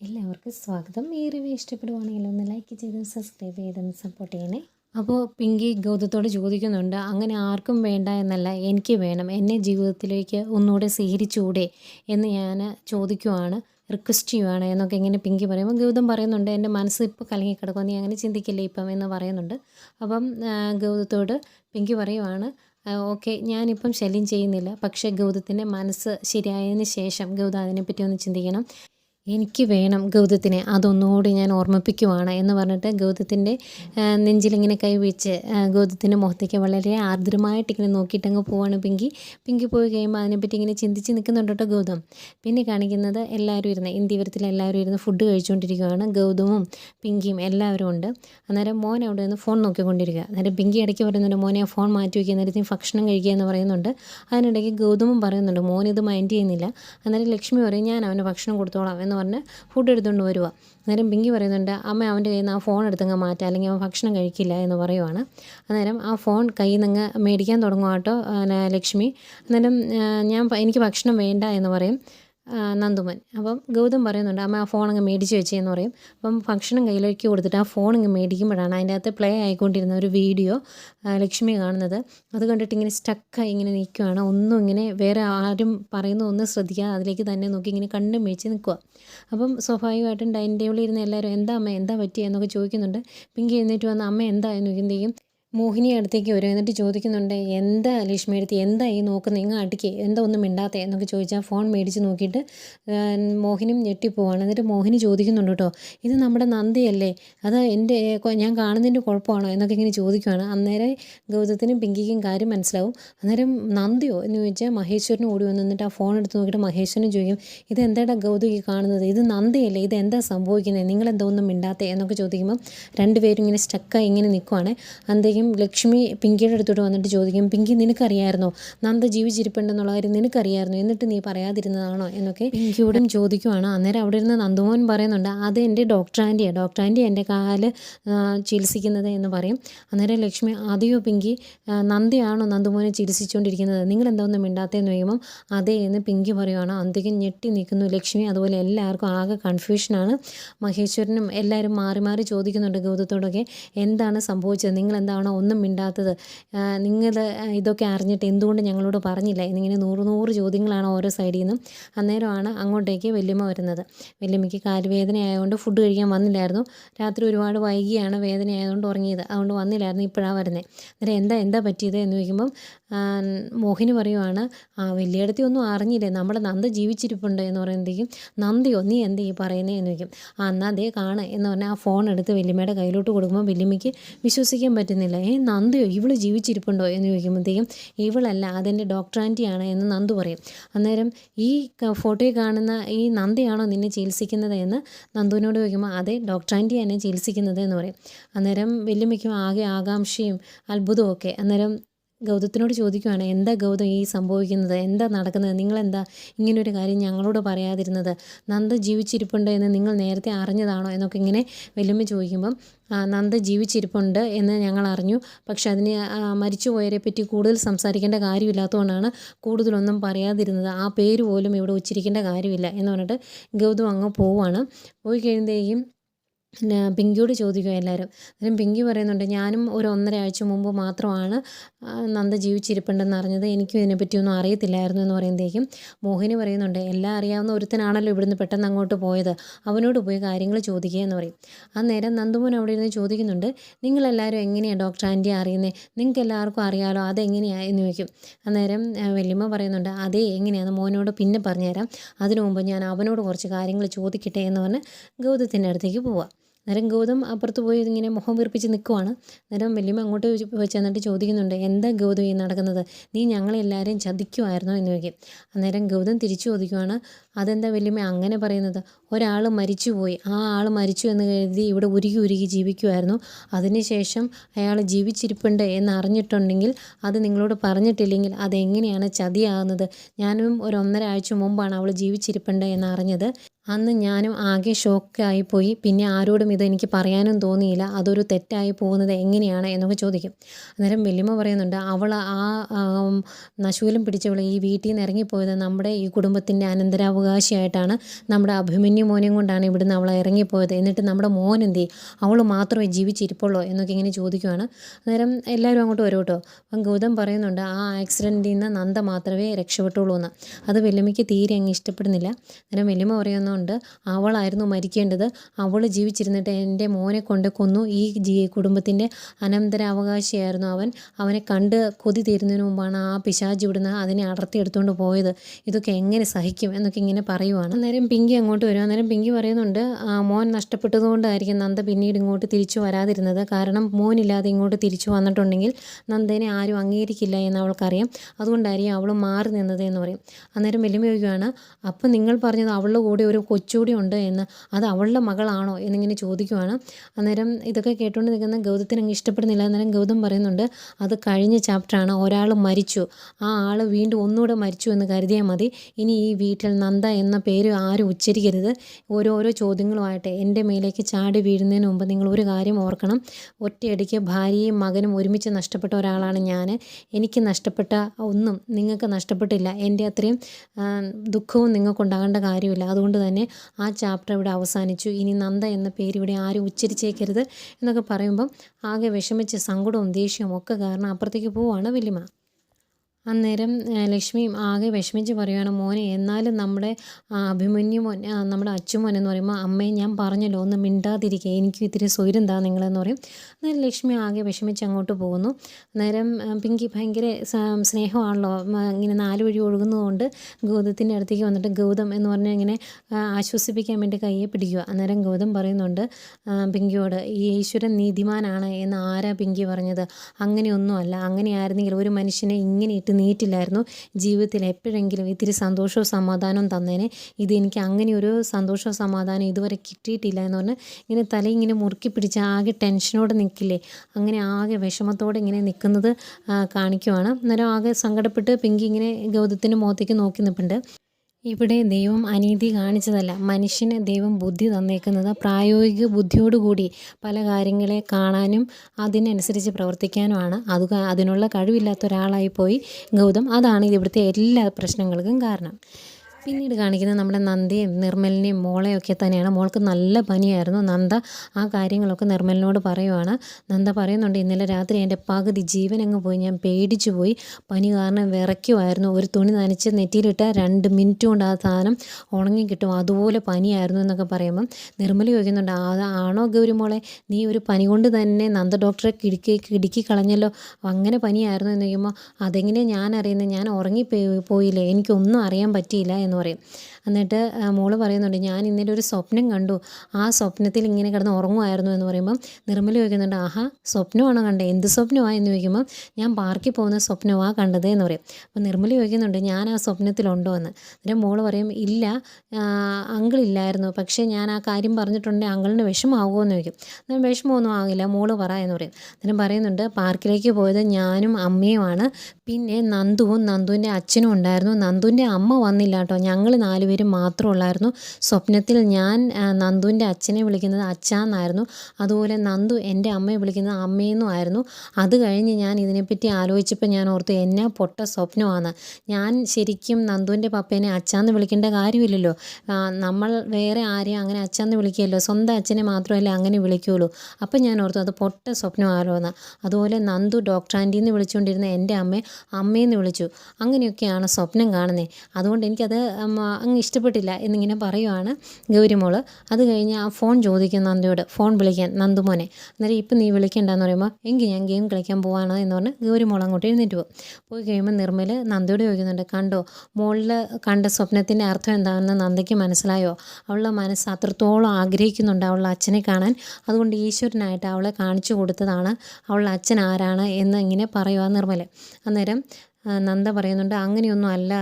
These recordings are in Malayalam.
എല്ലാവർക്കും സ്വാഗതം. ഈ റിവ്യൂ ഇഷ്ടപ്പെടുവാണെങ്കിൽ ഒന്ന് ലൈക്ക് ചെയ്ത് സബ്സ്ക്രൈബ് ചെയ്ത് സപ്പോർട്ട് ചെയ്യണേ. അപ്പോൾ പിങ്കി ഗൗതത്തോട് ചോദിക്കുന്നുണ്ട് അങ്ങനെ ആർക്കും വേണ്ട എന്നല്ല എനിക്ക് വേണം. എന്നെ ജീവിതത്തിലേക്ക് ഒന്നുകൂടെ സ്വീകരിച്ചുകൂടെ? എന്ന് ഞാൻ ചോദിക്കുവാണ് റിക്വസ്റ്റ് ചെയ്യുവാണ് എന്നൊക്കെ ഇങ്ങനെ പിങ്കി പറയുമ്പോൾ ഗൗതം പറയുന്നുണ്ട് എന്റെ മനസ്സ് ഇപ്പോൾ കലങ്ങി കിടക്കും നീ അങ്ങനെ ചിന്തിക്കില്ലേ ഇപ്പം? എന്ന് പറയുന്നുണ്ട്. അപ്പം ഗൗതത്തോട് പിങ്കി പറയുവാണ് ഓക്കെ ഞാനിപ്പം ശല്യം ചെയ്യുന്നില്ല. പക്ഷേ ഗൗതത്തിന്റെ മനസ്സ് ശരിയായതിന് ശേഷം ഗൗതം അതിനെപ്പറ്റി ഒന്ന് ചിന്തിക്കണം. എനിക്ക് വേണം ഗൗതത്തിനെ അതൊന്നുകൂടി ഞാൻ ഓർമ്മിപ്പിക്കുവാണ് എന്ന് പറഞ്ഞിട്ട് ഗൗതത്തിന്റെ നെഞ്ചിലിങ്ങനെ കൈവച്ച് ഗൗതത്തിന്റെ മുഖത്തേക്ക് വളരെ ആർദ്രമായിട്ട് ഇങ്ങനെ നോക്കിയിട്ട് അങ്ങ് പോവാണ് പിങ്കി. പിങ്കി പോയി കഴിയുമ്പോൾ അതിനെപ്പറ്റി ഇങ്ങനെ ചിന്തിച്ച് നിൽക്കുന്നുണ്ട് കേട്ടോ ഗൗതം. പിന്നെ കാണിക്കുന്നത് എല്ലാവരും ഇരുന്ന് ഇന്ത്യവരത്തിൽ എല്ലാവരും ഇരുന്ന് ഫുഡ് കഴിച്ചുകൊണ്ടിരിക്കുകയാണ് ഗൗതമും പിങ്കിയും എല്ലാവരും ഉണ്ട്. അന്നേരം മോൻ അവിടെ നിന്ന് ഫോൺ നോക്കിക്കൊണ്ടിരിക്കുക. അന്നേരം പിങ്കി ഇടയ്ക്ക് പറയുന്നുണ്ട് മോനെ ഫോൺ മാറ്റി വയ്ക്കുക നേരത്തെ ഭക്ഷണം കഴിക്കുക എന്ന് പറയുന്നുണ്ട്. അതിനിടയ്ക്ക് ഗൗതമും പറയുന്നുണ്ട് മോൻ ഇത് മൈൻഡ് ചെയ്യുന്നില്ല. അന്നേരം ലക്ഷ്മി പറയും ഞാൻ അവന് ഭക്ഷണം കൊടുത്തോളാം എന്ന് പറഞ്ഞ് ഫുഡ് എടുത്തുകൊണ്ട് വരുക അന്നേരം പിങ്കി പറയുന്നുണ്ട് അമ്മ അവന്റെ കയ്യിൽ നിന്ന് ആ ഫോൺ എടുത്തങ്ങ് മാറ്റുക അല്ലെങ്കിൽ അവൻ ഭക്ഷണം കഴിക്കില്ല എന്ന് പറയുവാണ്. അന്നേരം ആ ഫോൺ കയ്യിൽ നിന്ന് മേടിക്കാൻ തുടങ്ങുക കേട്ടോ ലക്ഷ്മി. അന്നേരം ഞാൻ എനിക്ക് ഭക്ഷണം വേണ്ട എന്ന് പറയും. നന്ദുമൻ. അപ്പം ഗൗതം പറയുന്നുണ്ട് അമ്മ ആ ഫോൺ അങ്ങ് മേടിച്ച് വെച്ചേന്ന് പറയും. അപ്പം ഭക്ഷണം കയ്യിലേക്ക് കൊടുത്തിട്ട് ആ ഫോൺ അങ്ങ് മേടിക്കുമ്പോഴാണ് അതിന്റെ അകത്ത് പ്ലേ ആയിക്കൊണ്ടിരുന്ന ഒരു വീഡിയോ ലക്ഷ്മി കാണുന്നത്. അത് കണ്ടിട്ട് ഇങ്ങനെ സ്റ്റക്കായി ഇങ്ങനെ നിൽക്കുകയാണ് ഒന്നും ഇങ്ങനെ വേറെ ആരും പറയുന്ന ഒന്നും ശ്രദ്ധിക്കാതെ അതിലേക്ക് തന്നെ നോക്കി ഇങ്ങനെ കണ്ണും മേടിച്ച് നിൽക്കുക അപ്പം സ്വാഭാവികമായിട്ടും ഡൈനിങ് ടേബിളിൽ ഇരുന്ന് എല്ലാവരും എന്താ അമ്മ എന്താ പറ്റിയെന്നൊക്കെ ചോദിക്കുന്നുണ്ട്. പിങ്കി എഴുന്നേറ്റ് വന്ന് അമ്മ എന്താ? എന്ന് ചോദിക്കുമ്പോഴത്തേക്കും മോഹിനി അടുത്തേക്ക് വരും. എന്നിട്ട് ചോദിക്കുന്നുണ്ട് എന്താ ലക്ഷ്മി എടുത്ത് എന്താ ഈ നോക്കുന്നത് ഇങ്ങ് അടിക്ക്. എന്താ ഒന്നും മിണ്ടാത്ത? എന്നൊക്കെ ചോദിച്ചാൽ ഫോൺ മേടിച്ച് നോക്കിയിട്ട് മോഹിനിയും ഞെട്ടിപ്പോവാണ്. എന്നിട്ട് മോഹിനി ചോദിക്കുന്നുണ്ട് കേട്ടോ ഇത് നമ്മുടെ നന്ദിയല്ലേ? അത് എന്റെ ഞാൻ കാണുന്നതിന്റെ കുഴപ്പമാണോ? എന്നൊക്കെ ഇങ്ങനെ ചോദിക്കുവാണ്. അന്നേരം ഗൗതത്തിനും പിങ്കിക്കും കാര്യം മനസ്സിലാവും. അന്നേരം നന്ദിയോ എന്ന് ചോദിച്ചാൽ മഹേശ്വരനും ഓടി വന്ന് എന്നിട്ട് ആ ഫോൺ എടുത്ത് നോക്കിയിട്ട് മഹേശ്വരനും ചോദിക്കും ഇത് എന്താടാ ഗൗതം ഈ കാണുന്നത്? ഇത് നന്ദിയല്ലേ? ഇത് എന്താ സംഭവിക്കുന്നത് നിങ്ങളെന്തോ ഒന്നും മിണ്ടാത്തെ? എന്നൊക്കെ ചോദിക്കുമ്പോൾ രണ്ടുപേരും ഇങ്ങനെ സ്റ്റക്കായി ഇങ്ങനെ നിൽക്കുവാണ് അന്തേക്കും ലക്ഷ്മി പിങ്കിയുടെ അടുത്തോട്ട് വന്നിട്ട് ചോദിക്കും പിങ്കി നിനക്കറിയായിരുന്നോ? നന്ദ ജീവിച്ചിരിപ്പുണ്ടെന്നുള്ള കാര്യം നിനക്കറിയായിരുന്നോ? എന്നിട്ട് നീ പറയാതിരുന്നതാണോ? എന്നൊക്കെ പിങ്കിയോടും ചോദിക്കുവാണ്. അന്നേരം അവിടെ ഇരുന്ന് നന്ദുമോൻ പറയുന്നുണ്ട് അത് എന്റെ ഡോക്ടർ ആന്റിയാണ് ഡോക്ടർ ആന്റി എന്റെ കാൽ ചികിത്സിക്കുന്നത് എന്ന് പറയും. അന്നേരം ലക്ഷ്മി അതെയോ പിങ്കി? നന്ദിയാണോ നന്ദുമോനെ ചികിത്സിച്ചുകൊണ്ടിരിക്കുന്നത്? നിങ്ങൾ എന്തോന്നും മിണ്ടാത്തതെന്ന് ചോദിക്കുമ്പം അതേ എന്ന് പിങ്കി പറയുവാണ്. അന്തിക്കും ഞെട്ടി നിൽക്കുന്നു ലക്ഷ്മി. അതുപോലെ എല്ലാവർക്കും ആകെ കൺഫ്യൂഷനാണ് മഹേശ്വരനും എല്ലാവരും മാറി മാറി ചോദിക്കുന്നുണ്ട് ഗൗതത്തോടൊക്കെ എന്താണ് സംഭവിച്ചത്? നിങ്ങൾ എന്താണോ ഒന്നും മിണ്ടാത്തത്. നിങ്ങൾ ഇതൊക്കെ അറിഞ്ഞിട്ട് എന്തുകൊണ്ട് ഞങ്ങളോട് പറഞ്ഞില്ല? എന്നിങ്ങനെ നൂറ് നൂറ് ചോദ്യങ്ങളാണ് ഓരോ സൈഡിൽ നിന്നും അന്നേരമാണ് അങ്ങോട്ടേക്ക് വല്യമ്മ വരുന്നത്. വല്യമ്മയ്ക്ക് കാലുവേദന ആയതുകൊണ്ട് ഫുഡ് കഴിക്കാൻ വന്നില്ലായിരുന്നു. രാത്രി ഒരുപാട് വൈകിയാണ് വേദന ആയതുകൊണ്ട് ഉറങ്ങിയത്. അതുകൊണ്ട് വന്നില്ലായിരുന്നു ഇപ്പോഴാണ് വരുന്നത് അന്നേരം എന്താ എന്താ പറ്റിയത് എന്ന് ചോദിക്കുമ്പം മോഹിനി പറയുവാണ് ആ വലിയടത്തി ഒന്നും അറിഞ്ഞില്ലേ? നമ്മുടെ നന്ദ ജീവിച്ചിരിപ്പുണ്ട്. എന്ന് പറയുമ്പോഴത്തേക്കും നന്ദിയോ നീ എന്താ ഈ പറയുന്നത് എന്ന് ചോദിക്കും. ആ എന്നാൽ അതേ കാണ്. എന്ന് പറഞ്ഞാൽ ആ ഫോൺ എടുത്ത് വല്യമ്മയുടെ കയ്യിലോട്ട് കൊടുക്കുമ്പോൾ വല്യമ്മയ്ക്ക് വിശ്വസിക്കാൻ പറ്റുന്നില്ല. ഏ നന്ദിയോ ഇവൾ ജീവിച്ചിരിപ്പുണ്ടോ എന്ന് ചോദിക്കുമ്പോഴത്തേക്കും ഇവളല്ല അതെന്റെ ഡോക്ടർ ആന്റിയാണ് എന്ന് നന്ദു പറയും. അന്നേരം ഈ ഫോട്ടോയിൽ കാണുന്ന ഈ നന്ദിയാണോ നിന്നെ ചികിത്സിക്കുന്നത് എന്ന് നന്ദുവിനോട് ചോദിക്കുമ്പോൾ അതെ ഡോക്ടർ ആന്റി എന്നെ ചികിത്സിക്കുന്നത് എന്ന് പറയും. അന്നേരം വല്യമ്മയ്ക്കും ആകെ ആകാംക്ഷയും അത്ഭുതവും ഒക്കെ. അന്നേരം ഗൗതത്തിനോട് ചോദിക്കുവാണ് എന്താ ഗൗതം ഈ സംഭവിക്കുന്നത്? എന്താ നടക്കുന്നത്? നിങ്ങളെന്താ ഇങ്ങനൊരു കാര്യം ഞങ്ങളോട് പറയാതിരുന്നത്? നന്ദ ജീവിച്ചിരിപ്പുണ്ട് എന്ന് നിങ്ങൾ നേരത്തെ അറിഞ്ഞതാണോ? എന്നൊക്കെ ഇങ്ങനെ വല്യമ്മ ചോദിക്കുമ്പം നന്ദ ജീവിച്ചിരിപ്പുണ്ട് എന്ന് ഞങ്ങൾ അറിഞ്ഞു. പക്ഷെ അതിന് മരിച്ചുപോയവരെ പറ്റി കൂടുതൽ സംസാരിക്കേണ്ട കാര്യമില്ലാത്തതുകൊണ്ടാണ് കൂടുതലൊന്നും പറയാതിരുന്നത്. ആ പേര് പോലും ഇവിടെ ഉച്ചരിക്കേണ്ട കാര്യമില്ല. എന്ന് പറഞ്ഞിട്ട് ഗൗതം അങ്ങ് പോവാണ് പോയി കഴിയുമ്പോഴേക്കും പിങ്കിയോട് ചോദിക്കുക എല്ലാവരും. അന്നേരം പിങ്കി പറയുന്നുണ്ട് ഞാനും ഒരു ഒന്നര ആഴ്ച മുമ്പ് മാത്രമാണ് നന്ദ ജീവിച്ചിരിപ്പുണ്ടെന്ന് അറിഞ്ഞത്. എനിക്കും ഇതിനെപ്പറ്റിയൊന്നും അറിയത്തില്ലായിരുന്നു എന്ന് പറയുമ്പോഴേക്കും മോഹിനി പറയുന്നുണ്ട് എല്ലാം അറിയാവുന്ന ഒരുത്തനാണല്ലോ ഇവിടുന്ന് പെട്ടെന്ന് അങ്ങോട്ട് പോയത്. അവനോട് പോയി കാര്യങ്ങൾ ചോദിക്കുക എന്ന് പറയും. അന്നേരം നന്ദുമോൻ അവിടെ ഇരുന്ന് ചോദിക്കുന്നുണ്ട് നിങ്ങളെല്ലാവരും എങ്ങനെയാണ് ഡോക്ടർ ആന്റി അറിയുന്നത് നിങ്ങൾക്ക് എല്ലാവർക്കും അറിയാലോ അതെങ്ങനെയാണ് എന്ന് ചോദിക്കും. അന്നേരം വല്യമ്മ പറയുന്നുണ്ട് അതേ എങ്ങനെയാണെന്ന് മോനോട് പിന്നെ പറഞ്ഞുതരാം. അതിനു മുമ്പ് ഞാൻ അവനോട് കുറച്ച് കാര്യങ്ങൾ ചോദിക്കട്ടെ എന്ന് പറഞ്ഞ് ഗൗതത്തിന്റെ അടുത്തേക്ക് പോവാം. അന്നേരം ഗൗതം അപ്പുറത്ത് പോയി ഇങ്ങനെ മുഖം വീർപ്പിച്ച് നിൽക്കുവാണ് അന്നേരം വല്യമ്മ അങ്ങോട്ട് ചെന്നിട്ട് ചോദിക്കുന്നുണ്ട് എന്താ ഗൗതം ഈ നടക്കുന്നത്? നീ ഞങ്ങളെല്ലാവരെയും ചതിക്കുമായിരുന്നോ എന്ന് ചോദിക്കും. അന്നേരം ഗൗതം തിരിച്ചു ചോദിക്കുവാണ് അതെന്താ വല്യമ്മ അങ്ങനെ പറയുന്നത്? ഒരാൾ മരിച്ചുപോയി. ആ ആൾ മരിച്ചു എന്ന് കരുതി ഇവിടെ ഉരുകി ഉരുകി ജീവിക്കുമായിരുന്നു അതിനുശേഷം അയാൾ ജീവിച്ചിരിപ്പുണ്ട് എന്ന് അറിഞ്ഞിട്ടുണ്ടെങ്കിൽ അത് നിങ്ങളോട് പറഞ്ഞിട്ടില്ലെങ്കിൽ അതെങ്ങനെയാണ് ചതിയാകുന്നത്? ഞാനും ഒരു ഒന്നര ആഴ്ച മുമ്പാണ് അവൾ ജീവിച്ചിരിപ്പുണ്ട് എന്ന് അറിഞ്ഞത്. അന്ന് ഞാനും ആകെ ഷോക്കായി പോയി. പിന്നെ ആരോടും ഇത് എനിക്ക് പറയാനും തോന്നിയില്ല. അതൊരു തെറ്റായി പോകുന്നത് എങ്ങനെയാണ് എന്നൊക്കെ ചോദിക്കും. അന്നേരം വല്യമ്മ പറയുന്നുണ്ട് അവൾ ആ നശൂലം പിടിച്ചവൾ ഈ വീട്ടിൽ നിന്ന് ഇറങ്ങിപ്പോയത് നമ്മുടെ ഈ കുടുംബത്തിന്റെ അനന്തരാവകാശിയായിട്ടാണ്. നമ്മുടെ അഭിമന്യു മോനെയും കൊണ്ടാണ് ഇവിടുന്ന് അവൾ ഇറങ്ങിപ്പോയത്. എന്നിട്ട് നമ്മുടെ മോൻ എന്ത് അവൾ മാത്രമേ ജീവിച്ചിരിപ്പുള്ളൂ എന്നൊക്കെ ഇങ്ങനെ ചോദിക്കുവാണ്. അന്നേരം എല്ലാവരും അങ്ങോട്ട് വരും കേട്ടോ. അപ്പം ഗൗതം പറയുന്നുണ്ട് ആ ആക്സിഡന്റിൽ നിന്ന് നന്ദ മാത്രമേ രക്ഷപ്പെട്ടുള്ളൂ എന്ന്. അത് വല്യമ്മയ്ക്ക് തീരെ അങ്ങ് ഇഷ്ടപ്പെടുന്നില്ല. അന്നേരം വല്യമ്മ പറയുന്നുണ്ട് അവളായിരുന്നു മരിക്കേണ്ടത്. അവൾ ജീവിച്ചിരുന്നിട്ട് എന്റെ മോനെ കൊണ്ട് കൊന്നു. ഈ ജീ കുടുംബത്തിന്റെ അനന്തരാവകാശിയായിരുന്നു അവൻ. അവനെ കണ്ട് കൊതി തീരുന്നതിന് മുമ്പാണ് ആ പിശാജ് ഇവിടുന്ന് അതിനെ അടർത്തി എടുത്തുകൊണ്ട് പോയത്. ഇതൊക്കെ എങ്ങനെ സഹിക്കും എന്നൊക്കെ ഇങ്ങനെ പറയുവാണ്. അന്നേരം പിങ്കി അങ്ങോട്ട് വരും. അന്നേരം പിങ്കി പറയുന്നുണ്ട് "ആ, മോൻ നഷ്ടപ്പെട്ടതുകൊണ്ടായിരിക്കും നന്ദ പിന്നീട് ഇങ്ങോട്ട് തിരിച്ചു വരാതിരുന്നത്. കാരണം മോനില്ലാതെ ഇങ്ങോട്ട് തിരിച്ചു വന്നിട്ടുണ്ടെങ്കിൽ നന്ദനെ ആരും അംഗീകരിക്കില്ല എന്ന് അവൾക്കറിയാം. അതുകൊണ്ടായിരിക്കും അവൾ മാറി നിന്നത് എന്ന് പറയും. അന്നേരം വെല്ലുമ ചോദിക്കുകയാണ് അപ്പം നിങ്ങൾ പറഞ്ഞത് അവളുടെ കൂടെ ഒരു കൊച്ചുകൂടി ഉണ്ട് എന്ന്. അത് അവളുടെ മകളാണോ? എന്നിങ്ങനെ ചോദിക്കുവാണ്. അന്നേരം ഇതൊക്കെ കേട്ടുകൊണ്ട് നിൽക്കുന്ന ഗൗതത്തിന് അങ്ങ് ഇഷ്ടപ്പെടുന്നില്ല അന്നേരം ഗൗതം പറയുന്നുണ്ട് അത് കഴിഞ്ഞ ചാപ്റ്ററാണ്. ഒരാൾ മരിച്ചു. ആ ആൾ വീണ്ടും ഒന്നുകൂടെ മരിച്ചു എന്ന് കരുതിയാൽ മതി. ഇനി ഈ വീട്ടിൽ നന്ദ എന്ന പേര് ആരും ഉച്ചരിക്കരുത്. ഓരോരോ ചോദ്യങ്ങളുമായിട്ട് എന്റെ മേലേക്ക് ചാടി വീഴുന്നതിന് മുമ്പ് നിങ്ങൾ ഒരു കാര്യം ഓർക്കണം. ഒറ്റയടിക്ക് ഭാര്യയും മകനും ഒരുമിച്ച് നഷ്ടപ്പെട്ട ഒരാളാണ് ഞാൻ എനിക്ക് നഷ്ടപ്പെട്ട ഒന്നും നിങ്ങൾക്ക് നഷ്ടപ്പെട്ടില്ല. എന്റെ അത്രയും ദുഃഖവും നിങ്ങൾക്കുണ്ടാകേണ്ട കാര്യമില്ല. അതുകൊണ്ട് തന്നെ ആ ചാപ്റ്റർ ഇവിടെ അവസാനിച്ചു. ഇനി നന്ദ എന്ന പേര് ഇവിടെ ആരും ഉച്ചരിച്ചേക്കരുത് എന്നൊക്കെ പറയുമ്പം ആകെ വിഷമിച്ച് സങ്കടവും ദേഷ്യവും ഒക്കെ കാരണം അപ്പുറത്തേക്ക് പോവുകയാണ് വല്യമ്മ. അന്നേരം ലക്ഷ്മി ലക്ഷ്മിയും ആകെ വിഷമിച്ച് പറയുകയാണ് മോനെ എന്നാലും നമ്മുടെ അഭിമന്യു മോൻ നമ്മുടെ അച്ചുമോൻ എന്ന് പറയുമ്പോൾ അമ്മയെ ഞാൻ പറഞ്ഞല്ലോ ഒന്ന് മിണ്ടാതിരിക്കുക എനിക്കും ഇത്തിരി സ്വൈരം താ നിങ്ങളെന്ന് പറയും. അന്നേരം ലക്ഷ്മി ആകെ വിഷമിച്ച് അങ്ങോട്ട് പോകുന്നു. അന്നേരം പിങ്കി ഭയങ്കര സ്നേഹമാണല്ലോ ഇങ്ങനെ നാല് വഴി ഒഴുകുന്നതുകൊണ്ട് ഗൗതത്തിന്റെ അടുത്തേക്ക് വന്നിട്ട് ഗൗതം എന്ന് പറഞ്ഞാൽ ഇങ്ങനെ ആശ്വസിപ്പിക്കാൻ വേണ്ടി കയ്യെ പിടിക്കുക. അന്നേരം ഗൗതം പറയുന്നുണ്ട് പിങ്കിയോട് ഈശ്വരൻ നീതിമാനാണ് എന്ന് ആരാ പിങ്കി പറഞ്ഞത്? അങ്ങനെയൊന്നുമല്ല. അങ്ങനെയായിരുന്നെങ്കിൽ ഒരു മനുഷ്യനെ ഇങ്ങനെ ഇട്ട് നീറ്റില്ലായിരുന്നു ജീവിതത്തിൽ എപ്പോഴെങ്കിലും ഇത്തിരി സന്തോഷവും സമാധാനവും തന്നേനെ. ഇത് എനിക്ക് അങ്ങനെ ഒരു സന്തോഷവും സമാധാനം ഇതുവരെ കിട്ടിയിട്ടില്ല എന്ന് പറഞ്ഞ് ഇങ്ങനെ തല ഇങ്ങനെ മുറുക്കി പിടിച്ച് ആകെ ടെൻഷനോടെ നിൽക്കില്ലേ അങ്ങനെ ആകെ വിഷമത്തോടെ ഇങ്ങനെ നിൽക്കുന്നത് കാണിക്കുവാണ്. അന്നേരം ആകെ സങ്കടപ്പെട്ട് പിങ്കി ഇങ്ങനെ ഗൗതത്തിന്റെ മുഖത്തേക്ക് നോക്കി നിൽപ്പുണ്ട് ഇവിടെ ദൈവം അനീതി കാണിച്ചതല്ല. മനുഷ്യന് ദൈവം ബുദ്ധി തന്നേക്കുന്നത് പ്രായോഗിക ബുദ്ധിയോടുകൂടി പല കാര്യങ്ങളെ കാണാനും അതിനനുസരിച്ച് പ്രവർത്തിക്കാനുമാണ്. അത് അതിനുള്ള കഴിവില്ലാത്ത ഒരാളായി പോയി ഗൗതം. അതാണ് ഇവിടുത്തെ എല്ലാ പ്രശ്നങ്ങൾക്കും കാരണം. പിന്നീട് കാണിക്കുന്നത് നമ്മുടെ നന്ദയും നിർമ്മലിനെയും ഒക്കെ തന്നെയാണ്. മോൾക്ക് നല്ല പനിയായിരുന്നു. നന്ദ ആ കാര്യങ്ങളൊക്കെ നിർമ്മലിനോട് പറയുവാണ്. നന്ദ പറയുന്നുണ്ട് ഇന്നലെ രാത്രി എന്റെ പകുതി ജീവൻ അങ്ങ് പോയി. ഞാൻ പേടിച്ചു പോയി. പനി കാരണം വിറയ്ക്കുമായിരുന്നു ഒരു തുണി നനച്ച് നെറ്റിയിലിട്ട രണ്ട് മിനിറ്റ് കൊണ്ട് ആ സാധനം ഉണങ്ങി കിട്ടും. അതുപോലെ പനിയായിരുന്നു എന്നൊക്കെ പറയുമ്പം നിർമ്മല ചോദിക്കുന്നുണ്ട് "ആ- ആണോ ഗൗരി മോളെ? നീ ഒരു പനി കൊണ്ട് തന്നെ നന്ദ ഡോക്ടറെ കിടുക്കി കിടുക്കി കളഞ്ഞല്ലോ. അങ്ങനെ പനിയായിരുന്നു എന്ന് ചോദിക്കുമ്പോൾ അതെങ്ങനെ ഞാൻ അറിയുന്നത് ഞാൻ ഉറങ്ങി പോയി- പോയില്ലേ. എനിക്കൊന്നും അറിയാൻ പറ്റിയില്ല എന്ന് പറയും. എന്നിട്ട് മോൾ പറയുന്നുണ്ട് ഞാൻ ഇന്നലെ ഒരു സ്വപ്നം കണ്ടു. ആ സ്വപ്നത്തിൽ ഇങ്ങനെ കിടന്ന് ഉറങ്ങുമായിരുന്നു എന്ന് പറയുമ്പം നിർമ്മല ചോദിക്കുന്നുണ്ട് ആഹാ സ്വപ്നമാണോ കണ്ടത് എന്ത് സ്വപ്നമാണ് എന്ന് ചോദിക്കുമ്പോൾ ഞാൻ പാർക്കിൽ പോകുന്ന സ്വപ്നമാണ് കണ്ടത് എന്ന് പറയും. അപ്പം നിർമ്മല ചോദിക്കുന്നുണ്ട് ഞാൻ ആ സ്വപ്നത്തിലുണ്ടോ? എന്ന്. അന്നേരം മോൾ പറയും ഇല്ല അങ്കിളില്ലായിരുന്നു. പക്ഷേ ഞാൻ ആ കാര്യം പറഞ്ഞിട്ടുണ്ടെങ്കിൽ അങ്കിളിന് വിഷമാവുമോ എന്ന് ചോദിക്കും. അന്നേരം വിഷമമൊന്നും ആകില്ല മോൾ പറ എന്ന് പറയും. അന്നേരം പറയുന്നുണ്ട് പാർക്കിലേക്ക് പോയത് ഞാനും അമ്മയുമാണ്. പിന്നെ നന്ദുവും നന്ദുവിന്റെ അച്ഛനും ഉണ്ടായിരുന്നു. നന്ദുവിന്റെ അമ്മ വന്നില്ല കേട്ടോ. ഞങ്ങൾ നാലുപേരും മാത്രം ഉള്ളായിരുന്നു സ്വപ്നത്തിൽ ഞാൻ നന്ദുവിന്റെ അച്ഛനെ വിളിക്കുന്നത് അച്ഛാന്നായിരുന്നു. അതുപോലെ നന്ദു എന്റെ അമ്മയെ വിളിക്കുന്നത് അമ്മയെന്നും ആയിരുന്നു. അത് കഴിഞ്ഞ് ഞാൻ ഇതിനെപ്പറ്റി ആലോചിച്ചപ്പോൾ ഞാൻ ഓർത്തു എന്നാ പൊട്ട സ്വപ്നമാണ്. ഞാൻ ശരിക്കും നന്ദുവിന്റെ പപ്പേനെ അച്ഛാന്ന് വിളിക്കേണ്ട കാര്യമില്ലല്ലോ. നമ്മൾ വേറെ ആരെയും അങ്ങനെ അച്ഛാന്ന് വിളിക്കുകയല്ലോ. സ്വന്തം അച്ഛനെ മാത്രമല്ലേ അങ്ങനെ വിളിക്കുകയുള്ളൂ. അപ്പം ഞാൻ ഓർത്തു അത് പൊട്ട സ്വപ്നമാലോന്ന് അതുപോലെ നന്ദു ഡോക്ടർ ആന്റീന്ന് വിളിച്ചുകൊണ്ടിരുന്ന എന്റെ അമ്മയെ അമ്മയെന്ന് വിളിച്ചു. അങ്ങനെയൊക്കെയാണ് സ്വപ്നം കാണുന്നത്. അതുകൊണ്ട് എനിക്കത് അങ്ങ് ഇഷ്ടപ്പെട്ടില്ല എന്നിങ്ങനെ പറയുവാണ് ഗൗരിമോൾ. അത് കഴിഞ്ഞ് ആ ഫോൺ ചോദിക്കും നന്ദിയോട് ഫോൺ വിളിക്കാൻ നന്ദുമോനെ അന്നേരം ഇപ്പം നീ വിളിക്കണ്ടെന്ന് പറയുമ്പോൾ എങ്കിൽ ഞാൻ ഗെയിം കളിക്കാൻ പോവാണ് എന്ന് പറഞ്ഞ് ഗൗരിമോൾ അങ്ങോട്ട് എഴുന്നേറ്റ് പോകും. പോയി കഴിയുമ്പോൾ നിർമ്മൽ നന്ദിയോട് ചോദിക്കുന്നുണ്ട് കണ്ടോ മോളിൽ കണ്ട സ്വപ്നത്തിന്റെ അർത്ഥം എന്താണെന്ന് നന്ദയ്ക്ക് മനസ്സിലായോ? അവളുടെ മനസ്സ് അത്രത്തോളം ആഗ്രഹിക്കുന്നുണ്ട് അവളുടെ അച്ഛനെ കാണാൻ. അതുകൊണ്ട് ഈശ്വരനായിട്ട് അവളെ കാണിച്ചു കൊടുത്തതാണ് അവളുടെ അച്ഛൻ ആരാണ് എന്ന് ഇങ്ങനെ പറയുക നിർമ്മൽ അന്നേരം നന്ദ പറയുന്നുണ്ട് അങ്ങനെയൊന്നും അല്ല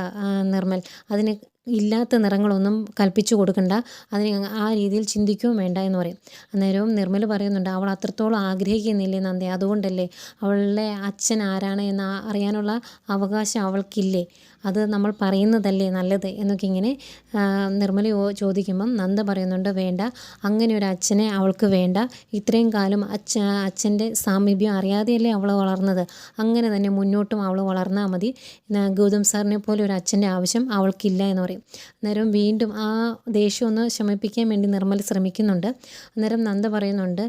നിർമ്മൽ. അതിന് ഇല്ലാത്ത നിറങ്ങളൊന്നും കൽപ്പിച്ചു കൊടുക്കണ്ട. അതിന് ആ രീതിയിൽ ചിന്തിക്കുകയും വേണ്ട എന്ന് പറയും. അന്നേരവും നിർമ്മൽ പറയുന്നുണ്ട് അവൾ അത്രത്തോളം ആഗ്രഹിക്കുന്നില്ലേ നന്ദി? അതുകൊണ്ടല്ലേ അവളുടെ അച്ഛൻ ആരാണ് എന്ന് അറിയാനുള്ള അവകാശം അവൾക്കില്ലേ? അത് നമ്മൾ പറയുന്നതല്ലേ നല്ലത്? എന്നൊക്കെ ഇങ്ങനെ നിർമ്മല ചോദിക്കുമ്പം നന്ദ പറയുന്നുണ്ട് വേണ്ട. അങ്ങനെ ഒരു അച്ഛനെ അവൾക്ക് വേണ്ട. ഇത്രയും കാലം അച്ഛ അച്ഛന്റെ സാമീപ്യം അറിയാതെയല്ലേ അവൾ വളർന്നത്? അങ്ങനെ തന്നെ മുന്നോട്ടും അവൾ വളർന്നാൽ മതി. ഗൗതം സാറിനെ പോലെ ഒരു അച്ഛന്റെ ആവശ്യം അവൾക്കില്ല എന്ന് പറയും. അന്നേരം വീണ്ടും ആ ദേഷ്യം ഒന്ന് ശമിപ്പിക്കാൻ വേണ്ടി നിർമ്മൽ ശ്രമിക്കുന്നുണ്ട്. അന്നേരം നന്ദ പറയുന്നുണ്ട്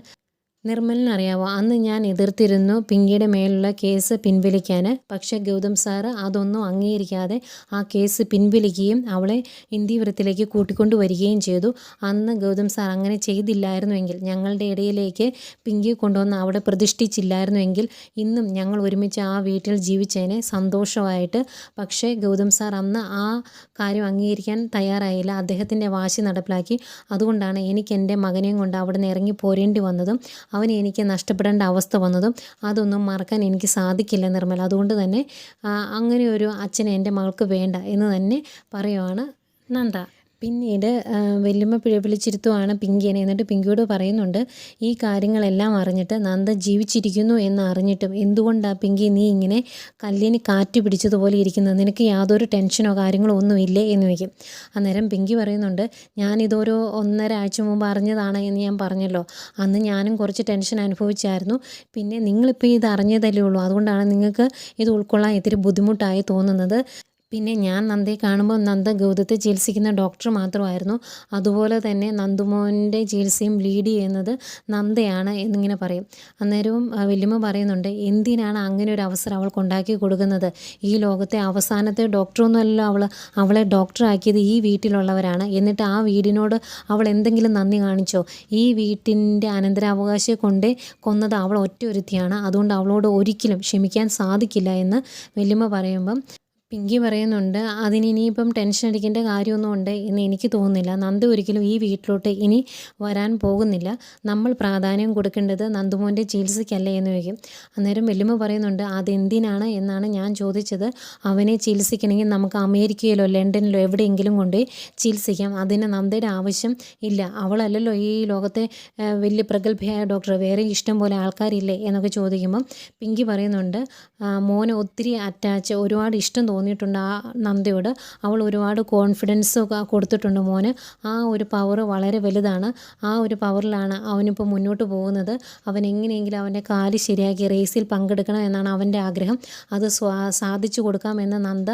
നിർമ്മലിനറിയാവോ? അന്ന് ഞാൻ എതിർത്തിരുന്നു. പിങ്കിയുടെ മേലുള്ള കേസ് പിൻവലിക്കാൻ പക്ഷേ ഗൗതം സാറ് അതൊന്നും അംഗീകരിക്കാതെ ആ കേസ് പിൻവലിക്കുകയും അവളെ ഇന്ത്യവൃത്തിലേക്ക് കൂട്ടിക്കൊണ്ടുവരികയും ചെയ്തു. അന്ന് ഗൗതം സാർ അങ്ങനെ ചെയ്തില്ലായിരുന്നുവെങ്കിൽ ഞങ്ങളുടെ ഇടയിലേക്ക് പിങ്കിയെ കൊണ്ടുവന്ന് അവിടെ പ്രതിഷ്ഠിച്ചില്ലായിരുന്നുവെങ്കിൽ ഇന്നും ഞങ്ങൾ ഒരുമിച്ച് ആ വീട്ടിൽ ജീവിച്ചതിനെ സന്തോഷമായിട്ട്. പക്ഷേ ഗൗതം സാർ അന്ന് ആ കാര്യം അംഗീകരിക്കാൻ തയ്യാറായില്ല. അദ്ദേഹത്തിന്റെ വാശി നടപ്പിലാക്കി. അതുകൊണ്ടാണ് എനിക്ക് എന്റെ മകനെയും കൊണ്ട് അവിടെ നിന്ന് ഇറങ്ങി പോരേണ്ടി വന്നതും അവനെ എനിക്ക് നഷ്ടപ്പെടേണ്ട അവസ്ഥ വന്നതും അതൊന്നും മറക്കാൻ എനിക്ക് സാധിക്കില്ല നിർമ്മല. അതുകൊണ്ട് തന്നെ അങ്ങനെ ഒരു അച്ഛനെ എന്റെ മകൾക്ക് വേണ്ട എന്ന് തന്നെ പറയുവാണ് നന്ദ. പിന്നീട് വല്യമ്മ പിഴ വിളിച്ചിരുത്തുവാണ് പിങ്കിയെ എന്നിട്ട് പിങ്കിയോട് പറയുന്നുണ്ട് ഈ കാര്യങ്ങളെല്ലാം അറിഞ്ഞിട്ട് നന്ദ ജീവിച്ചിരിക്കുന്നു എന്ന് അറിഞ്ഞിട്ടും എന്തുകൊണ്ടാണ് പിങ്കി നീ ഇങ്ങനെ കല്ലിന് കാറ്റ് പിടിച്ചതുപോലെ ഇരിക്കുന്നത്? നിനക്ക് യാതൊരു ടെൻഷനോ കാര്യങ്ങളോ ഒന്നും ഇല്ലേ എന്ന് ചോദിക്കും. അന്നേരം പിങ്കി പറയുന്നുണ്ട് ഞാനിതൊരു ഒന്നര ആഴ്ച മുമ്പ് അറിഞ്ഞതാണ് എന്ന് ഞാൻ പറഞ്ഞല്ലോ. അന്ന് ഞാനും കുറച്ച് ടെൻഷൻ അനുഭവിച്ചായിരുന്നു. പിന്നെ നിങ്ങളിപ്പോൾ ഇത് അറിഞ്ഞതല്ലേ ഉള്ളൂ. അതുകൊണ്ടാണ് നിങ്ങൾക്ക് ഇത് ഉൾക്കൊള്ളാൻ ഇത്തിരി ബുദ്ധിമുട്ടായി തോന്നുന്നത്. പിന്നെ ഞാൻ നന്ദയെ കാണുമ്പോൾ നന്ദ ഗൗതത്തെ ചികിത്സിക്കുന്ന ഡോക്ടർ മാത്രമായിരുന്നു. അതുപോലെ തന്നെ നന്ദുമോന്റെ ചികിത്സയും ലീഡ് ചെയ്യുന്നത് നന്ദയാണ് എന്നിങ്ങനെ പറയും. അന്നേരവും വല്യമ്മ പറയുന്നുണ്ട് എന്തിനാണ് അങ്ങനെ ഒരു അവസരം അവൾക്ക് ഉണ്ടാക്കി കൊടുക്കുന്നത്? ഈ ലോകത്തെ അവസാനത്തെ ഡോക്ടറൊന്നുമല്ലോ അവൾ അവളെ ഡോക്ടറാക്കിയത് ഈ വീട്ടിലുള്ളവരാണ്. എന്നിട്ട് ആ വീടിനോട് അവൾ എന്തെങ്കിലും നന്ദി കാണിച്ചോ? ഈ വീട്ടിന്റെ അനന്തരാവകാശം കൊണ്ടേ കൊന്നത് അവൾ ഒറ്റ ഒരുത്തിയാണ്. അതുകൊണ്ട് അവളോട് ഒരിക്കലും ക്ഷമിക്കാൻ സാധിക്കില്ല എന്ന് വല്യമ്മ പറയുമ്പം പിങ്കി പറയുന്നുണ്ട് അതിന് ഇനിയിപ്പം ടെൻഷൻ അടിക്കേണ്ട കാര്യമൊന്നും ഉണ്ട് എന്ന് എനിക്ക് തോന്നുന്നില്ല. നന്ദു ഒരിക്കലും ഈ വീട്ടിലോട്ട് ഇനി വരാൻ പോകുന്നില്ല. നമ്മൾ പ്രാധാന്യം കൊടുക്കേണ്ടത് നന്ദുമോന്റെ ചികിത്സയ്ക്കല്ലേ എന്ന് ചോദിക്കും. അന്നേരം വെല്ലുമ്പ പറയുന്നുണ്ട് അതെന്തിനാണ് എന്നാണ് ഞാൻ ചോദിച്ചത്. അവനെ ചികിത്സിക്കണമെങ്കിൽ നമുക്ക് അമേരിക്കയിലോ ലണ്ടനിലോ എവിടെയെങ്കിലും കൊണ്ടുപോയി ചികിത്സിക്കാം. അതിന് നന്ദയുടെ ആവശ്യം ഇല്ല. അവളല്ലല്ലോ ഈ ലോകത്തെ വലിയ പ്രഗത്ഭയായ ഡോക്ടർ. വേറെ ഇഷ്ടം പോലെ ആൾക്കാരില്ലേ? എന്നൊക്കെ ചോദിക്കുമ്പം പിങ്കി പറയുന്നുണ്ട് മോനെ ഒത്തിരി അറ്റാച്ച് ഒരുപാട് ഇഷ്ടം തോന്നിയിട്ടുണ്ട് ആ നന്ദിയോട്. അവൾ ഒരുപാട് കോൺഫിഡൻസ് കൊടുത്തിട്ടുണ്ട് മോന്. ആ ഒരു പവർ വളരെ വലുതാണ്. ആ ഒരു പവറിലാണ് അവനിപ്പോൾ മുന്നോട്ട് പോകുന്നത്. അവൻ എങ്ങനെയെങ്കിലും അവന്റെ കാൽ ശരിയാക്കി റേസിൽ പങ്കെടുക്കണം എന്നാണ് അവന്റെ ആഗ്രഹം. അത് സാധിച്ചു കൊടുക്കാമെന്ന് നന്ദ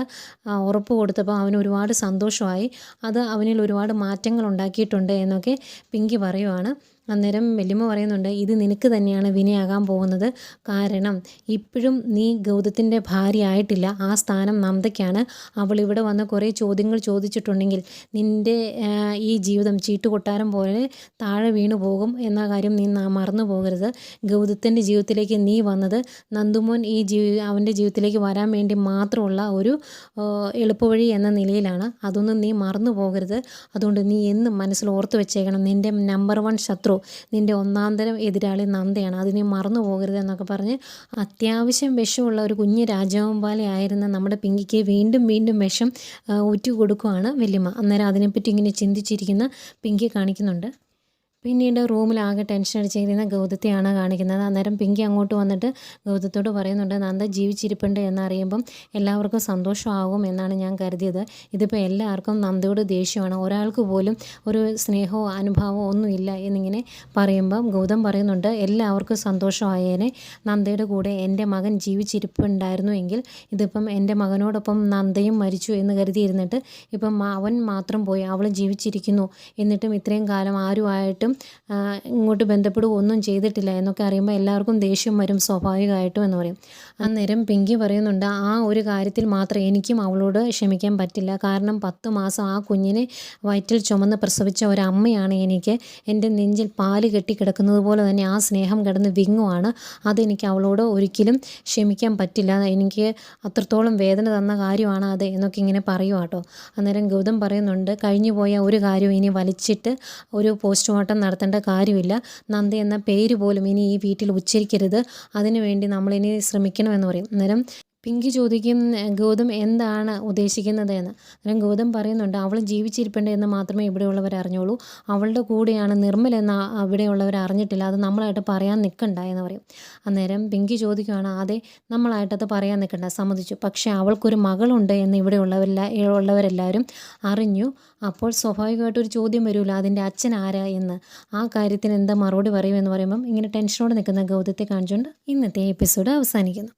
ഉറപ്പ് കൊടുത്തപ്പോൾ അവന് ഒരുപാട് സന്തോഷമായി. അത് അവനിൽ ഒരുപാട് മാറ്റങ്ങൾ ഉണ്ടാക്കിയിട്ടുണ്ട് എന്നൊക്കെ പിങ്കി പറയുവാണ്. അന്നേരം വല്യമ്മ പറയുന്നുണ്ട് ഇത് നിനക്ക് തന്നെയാണ് വിനയാകാൻ പോകുന്നത്. കാരണം ഇപ്പോഴും നീ ഗൗതത്തിന്റെ ഭാര്യ ആയിട്ടില്ല ആ സ്ഥാനം നന്ദയ്ക്കാണ് അവൾ ഇവിടെ വന്ന് കുറേ ചോദ്യങ്ങൾ ചോദിച്ചിട്ടുണ്ടെങ്കിൽ നിന്റെ ഈ ജീവിതം ചീട്ടുകൊട്ടാരം പോലെ താഴെ വീണു പോകും എന്ന കാര്യം നീ മറന്നു പോകരുത്. ഗൗതത്തിന്റെ ജീവിതത്തിലേക്ക് നീ വന്നത് നന്ദുമോൻ ഈ ജീവി അവന്റെ ജീവിതത്തിലേക്ക് വരാൻ വേണ്ടി മാത്രമുള്ള ഒരു എളുപ്പവഴി എന്ന നിലയിലാണ്. അതൊന്നും നീ മറന്നു പോകരുത്. അതുകൊണ്ട് നീ എന്നും മനസ്സിൽ ഓർത്ത് വെച്ചേക്കണം. നിന്റെ നമ്പർ വൺ ശത്രു നിന്റെ ഒന്നാന്തരം എതിരാളി നന്ദയാണ്. അതിനെ മറന്നു പോകരുത് എന്നൊക്കെ പറഞ്ഞ് അത്യാവശ്യം വിഷമുള്ള ഒരു കുഞ്ഞ് ആയിരുന്ന നമ്മുടെ പിങ്കിക്ക് വീണ്ടും വീണ്ടും വിഷം ഊറ്റി കൊടുക്കുകയാണ് വല്യമ്മ. അന്നേരം അതിനെപ്പറ്റി ഇങ്ങനെ ചിന്തിച്ചിരിക്കുന്ന പിങ്കി കാണിക്കുന്നുണ്ട്. പിന്നീട് റൂമിലാകെ ടെൻഷൻ അടിച്ചിരിക്കുന്ന ഗൗതത്തെയാണ് കാണിക്കുന്നത്. അന്നേരം പിങ്കി അങ്ങോട്ട് വന്നിട്ട് ഗൗതത്തോട് പറയുന്നുണ്ട് നന്ദ ജീവിച്ചിരിപ്പുണ്ട് എന്നറിയുമ്പം എല്ലാവർക്കും സന്തോഷമാകും എന്നാണ് ഞാൻ കരുതിയത്. ഇതിപ്പോൾ എല്ലാവർക്കും നന്ദയോട് ദേഷ്യമാണ്. ഒരാൾക്ക് പോലും ഒരു സ്നേഹമോ അനുഭാവമോ ഒന്നുമില്ല എന്നിങ്ങനെ പറയുമ്പം ഗൗതം പറയുന്നുണ്ട് എല്ലാവർക്കും സന്തോഷമായേനെ. നന്ദയുടെ കൂടെ എന്റെ മകൻ ജീവിച്ചിരിപ്പുണ്ടായിരുന്നു എങ്കിൽ ഇതിപ്പം എന്റെ മകനോടൊപ്പം നന്ദയും മരിച്ചു എന്ന് കരുതിയിരുന്നിട്ട് ഇപ്പം അവൻ മാത്രം പോയി അവൾ ജീവിച്ചിരിക്കുന്നു. എന്നിട്ടും ഇത്രയും കാലം ആരുമായിട്ടും ഇങ്ങോട്ട് ബന്ധപ്പെടുകയോ ഒന്നും ചെയ്തിട്ടില്ല എന്നൊക്കെ അറിയുമ്പോൾ എല്ലാവർക്കും ദേഷ്യം വരും സ്വാഭാവികമായിട്ടും എന്ന് പറയും. അന്നേരം പിങ്കി പറയുന്നുണ്ട് ആ ഒരു കാര്യത്തിൽ മാത്രം എനിക്കും അവളോട് ക്ഷമിക്കാൻ പറ്റില്ല. കാരണം പത്ത് മാസം ആ കുഞ്ഞിനെ വയറ്റിൽ ചുമന്ന് പ്രസവിച്ച ഒരമ്മയാണ് എനിക്ക്. എന്റെ നെഞ്ചിൽ പാൽ കെട്ടിക്കിടക്കുന്നത് പോലെ തന്നെ ആ സ്നേഹം കിടന്ന് വിങ്ങുവാണ്. അതെനിക്ക് അവളോട് ഒരിക്കലും ക്ഷമിക്കാൻ പറ്റില്ല. എനിക്ക് അത്രത്തോളം വേദന തന്ന കാര്യമാണ് അത് എന്നൊക്കെ ഇങ്ങനെ പറയുക അന്നേരം ഗൗതം പറയുന്നുണ്ട് കഴിഞ്ഞു പോയ ഒരു കാര്യം ഇനി വലിച്ചിട്ട് ഒരു പോസ്റ്റ്മോർട്ടം നടത്തേണ്ട കാര്യമില്ല. നന്ദ എന്ന പേര് പോലും ഇനി ഈ വീട്ടിൽ ഉച്ചരിക്കരുത്. അതിനുവേണ്ടി നമ്മളിനി ശ്രമിക്കണമെന്ന് പറയും. അന്നേരം പിങ്കി ചോദിക്കും ഗൗതം എന്താണ് ഉദ്ദേശിക്കുന്നത് എന്ന് അന്നേരം ഗൗതം പറയുന്നുണ്ട് അവൾ ജീവിച്ചിരിപ്പുണ്ട് എന്ന് മാത്രമേ ഇവിടെയുള്ളവർ അറിഞ്ഞുള്ളൂ അവളുടെ കൂടെയാണ് നിർമ്മൽ എന്ന ഇവിടെയുള്ളവർ അറിഞ്ഞിട്ടില്ല. അത് നമ്മളായിട്ട് പറയാൻ നിൽക്കണ്ട എന്ന് പറയും. അന്നേരം പിങ്കി ചോദിക്കുകയാണ് അതെ നമ്മളായിട്ടത് പറയാൻ നിൽക്കണ്ട സമ്മതിച്ചു. പക്ഷേ അവൾക്കൊരു മകളുണ്ട് എന്ന് ഇവിടെയുള്ളവരെല്ലാ ഉള്ളവരെല്ലാവരും അറിഞ്ഞു. അപ്പോൾ സ്വാഭാവികമായിട്ട് ഒരു ചോദ്യം വരുമല്ലോ അതിന്റെ അച്ഛൻ ആരാ എന്ന്. ആ കാര്യത്തിന് എന്താ മറുപടി പറയുമെന്ന് പറയുമ്പം ഇങ്ങനെ ടെൻഷനോട് നിൽക്കുന്ന ഗൗതത്തെ കാണിച്ചുകൊണ്ട് ഇന്നത്തെ എപ്പിസോഡ് അവസാനിക്കുന്നു.